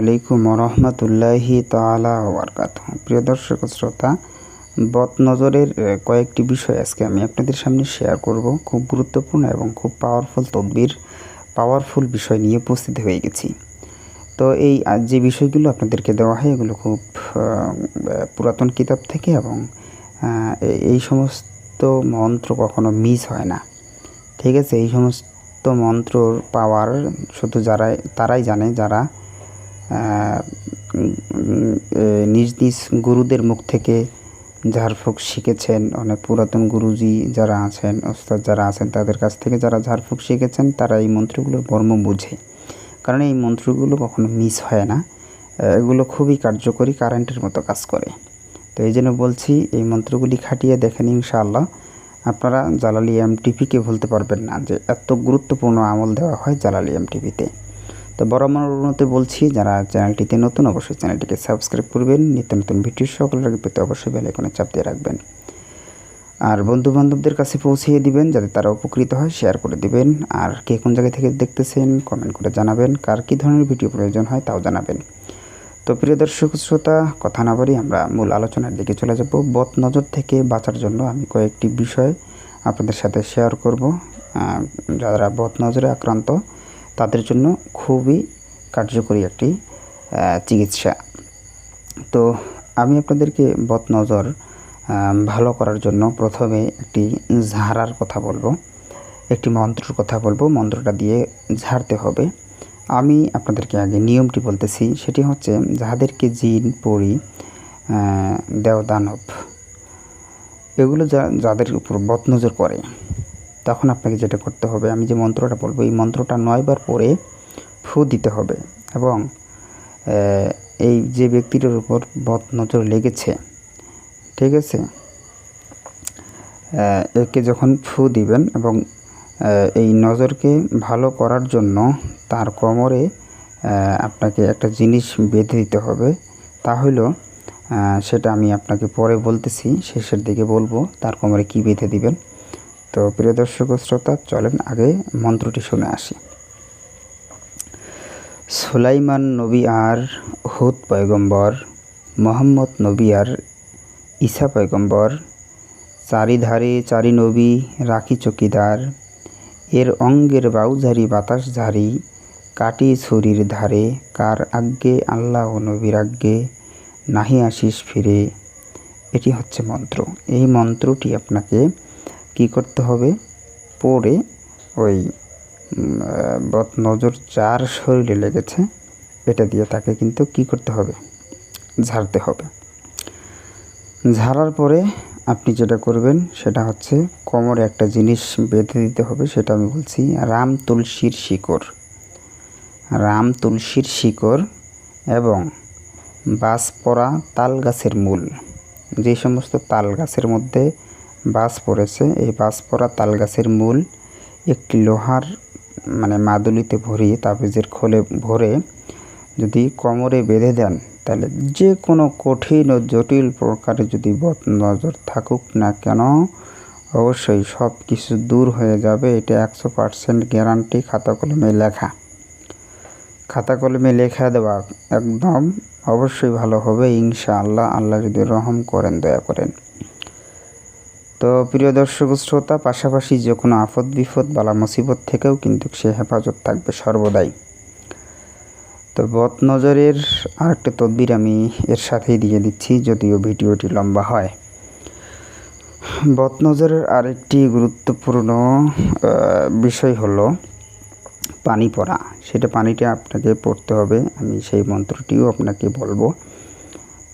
আলাইকুম রহমতুল্লাহি তালা ওবরকাত প্রিয় দর্শক শ্রোতা বদ নজরের কয়েকটি বিষয় আজকে আমি আপনাদের সামনে শেয়ার করব। খুব গুরুত্বপূর্ণ এবং খুব পাওয়ারফুল তদবির পাওয়ারফুল বিষয় নিয়ে উপস্থিত হয়ে গেছি। তো এই যে বিষয়গুলো আপনাদেরকে দেওয়া হয়, এগুলো খুব পুরাতন কিতাব থেকে এবং এই সমস্ত মন্ত্র কখনো মিস হয় না। ঠিক আছে? এই সমস্ত মন্ত্রর পাওয়ার শুধু যারা তারাই জানে, যারা নিজ নিজ গুরুদের মুখ থেকে ঝাড়ফুঁক শিখেছেন, অনেক পুরাতন গুরুজি যারা আছেন, ওস্তাদ যারা আছেন, তাদের কাছ থেকে যারা ঝাড়ফুঁক শিখেছেন, তারা এই মন্ত্রগুলোর মর্ম বুঝে। কারণ এই মন্ত্রগুলো কখনো মিস হয় না। এগুলো খুবই কার্যকরী কারেন্টের মতো কাজ করে। তো এই জন্য বলছি, এই মন্ত্রগুলি খাটিয়ে দেখেন ইনশাআল্লাহ। আপনারা জালালি এমটিপিকে ভুলতে পারবেন না যে, এত গুরুত্বপূর্ণ আমল দেওয়া হয় জালালি এমটিপিতে তো বড় অনুরোধে বলছি, যারা চ্যানেলটিতে নতুন, অবশ্যই চ্যানেলটিকে সাবস্ক্রাইব করবেন। নিত্য নতুন ভিডিও সকলের পেতে অবশ্যই বেল আইকনে চাপ দিয়ে রাখবেন। আর বন্ধু বান্ধবদের কাছে পৌঁছিয়ে দিবেন, যাতে তারা উপকৃত হয়, শেয়ার করে দিবেন। আর কে কোন জায়গা থেকে দেখতেছেন কমেন্ট করে জানাবেন। কার কী ধরনের ভিডিও প্রয়োজন হয়, তাও জানাবেন। তো প্রিয় দর্শক, শ্রোতা, কথা না বলি আমরা মূল আলোচনার দিকে চলে যাব। বদ নজর থেকে বাঁচার জন্য আমি কয়েকটি বিষয় আপনাদের সাথে শেয়ার করব। যারা বদ নজরে আক্রান্ত তাদের জন্য খুবই কার্যকরী একটি চিকিৎসা। তো আমি আপনাদেরকে বদ নজর ভালো করার জন্য প্রথমে একটি ঝাড়ার কথা বলব, একটি মন্ত্রর কথা বলব। মন্ত্রটা দিয়ে ঝাড়তে হবে। আমি আপনাদেরকে আগে নিয়মটি বলতেছি, সেটি হচ্ছে যাদেরকে জিন পড়ি দেওদানব, এগুলো যা, যাদের উপর বদনজর করে তখন আপনাকে যেটা করতে হবে, আমি যে মন্ত্রটা বলব, এই মন্ত্রটা নয়বার পরে ফু দিতে হবে এবং এই যে ব্যক্তিটার উপর বদনজর লেগেছে, ঠিক আছে? একে যখন ফু দিবেন এবং এই নজরকে ভালো করার জন্য তার কোমরে আপনাকে একটা জিনিস বেঁধে দিতে হবে। তা হলো সেটা আমি আপনাকে পরে বলতেছি, শেষের দিকে বলব, তার কোমরে কি বেঁধে দিবেন। তো প্রিয় দর্শক শ্রোতা, চলেন আগে মন্ত্রটি শুনে আসি। সুলাইমান নবী আর হুদ পয়গম্বর, মোহাম্মদ নবী আর ঈসা পয়গম্বর, চারিধারে চারি নবী, রাখি চকিদার, এর অঙ্গের বাউঝারি বাতাস ঝারি, কাটি ছুরির ধারে, কার আজ্ঞে আল্লাহ ও নবীর আজ্ঞে নাহি আসিস ফিরে। এটি হচ্ছে মন্ত্র। এই মন্ত্রটি আপনাকে কি করতে হবে? পরে ওই নজর যার শরীরে লেগেছে, এটা দিয়ে তাকে কিন্তু কি করতে হবে? ঝাড়তে হবে। ঝাড়ার পরে আপনি যেটা করবেন, সেটা হচ্ছে কোমরে একটা জিনিস বেঁধে দিতে হবে, সেটা আমি বলছি রাম তুলসীর শিকড়। রাম তুলসীর শিকড় এবং বাস পড়া তাল গাছের মূল। যে সমস্ত তাল গাছের মধ্যে বাস পড়েছে। এই বাস পড়া তাল গাছের মূল। একটি লোহার মানে মাদুলিতে ভরিয়ে তাবিজের খোলে ভরে যদি কোমরে বেঁধে দেন, তাহলে যে কোনো কঠিন ও জটিল প্রকারে যদি বদ নজর থাকুক না কেন, অবশ্যই সব কিছু দূর হয়ে যাবে। এটা একশো পার্সেন্ট গ্যারান্টি খাতা কলমে লেখা। খাতা কলমে লেখা দেওয়া একদম অবশ্যই ভালো হবে। ইনশাআল্লাহ আল্লাহ যদি রহম করেন, দয়া করেন। তো প্রিয় দর্শক শ্রোতা, পাশাপাশি যে কোনো আফত বিপদ, বালা মুসিবত থেকেও কিন্তু সে হেফাজত থাকবে সর্বদাই। তো বদ নজরের আরেকটা তদবির আমি এর সাথেই দিয়ে দিচ্ছি, যদিও ভিডিওটি লম্বা হয়। বদ নজরের আরেকটি গুরুত্বপূর্ণ বিষয় হলো পানি পড়া। সেটা পানিটা আপনাকে পড়তে হবে, আমি সেই মন্ত্রটিও আপনাকে বলব।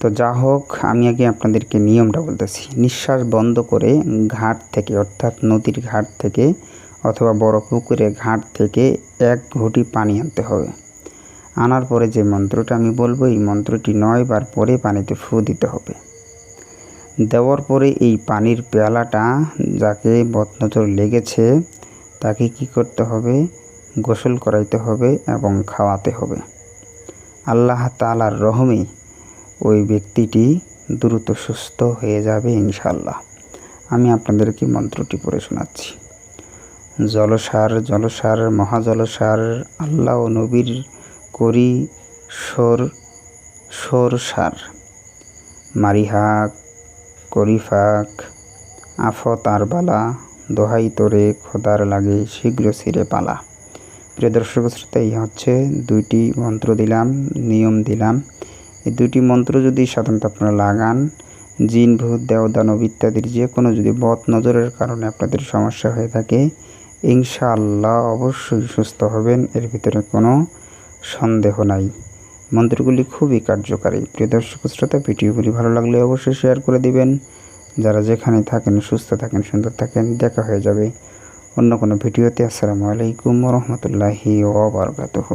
তো যা হোক, আমি আগে আপনাদেরকে নিয়মটা বলতেছি। নিঃশ্বাস বন্ধ করে ঘাট থেকে, অর্থাৎ নদীর ঘাট থেকে অথবা বড় পুকুরের ঘাট থেকে এক ঘটি পানি আনতে হবে। আনার পরে যে মন্ত্রটা আমি বলব, এই মন্ত্রটি নয় বার পরে পানিতে ফু দিতে হবে। দেওয়ার পরে এই পানির পেয়ালাটা যাকে বদনজর লেগেছে, তাকে কি করতে হবে? গোসল করাইতে হবে এবং খাওয়াতে হবে। আল্লাহ তালার রহমে ওই ব্যক্তিটি দ্রুত সুস্থ হয়ে যাবে ইনশাল্লাহ আমি আপনাদেরকে মন্ত্রটি পড়ে শোনাচ্ছি। জলসার জলসার, মহাজলসার, আল্লাহ নবীর করি সর সরসার মারিহাক, করিফাক, আফত আর বালা, দোহাই তোরে, খোদার লাগে, শীঘ্র ছিঁড়ে পালা। প্রিয় দর্শক শ্রোতা, এই হচ্ছে দুইটি মন্ত্র দিলাম, নিয়ম দিলাম। এই দুটি মন্ত্র যদি সাধারণত আপনারা লাগান, জিন, ভূত, দেও, দানব ইত্যাদির যে কোনো যদি বদ নজরের কারণে আপনাদের সমস্যা হয়ে থাকে, ইনশাআল্লাহ অবশ্যই সুস্থ হবেন, এর ভিতরে কোনো সন্দেহ নাই। মন্ত্রগুলি খুবই কার্যকারী। প্রিয় দর্শক শ্রোতা, ভিডিওগুলি ভালো লাগলে অবশ্যই শেয়ার করে দিবেন। যারা যেখানে থাকেন, সুস্থ থাকেন, সুন্দর থাকেন, দেখা হয়ে যাবে অন্য কোনো ভিডিওতে। আসসালামু আলাইকুম রহমতুল্লাহি ওবরকাতুহ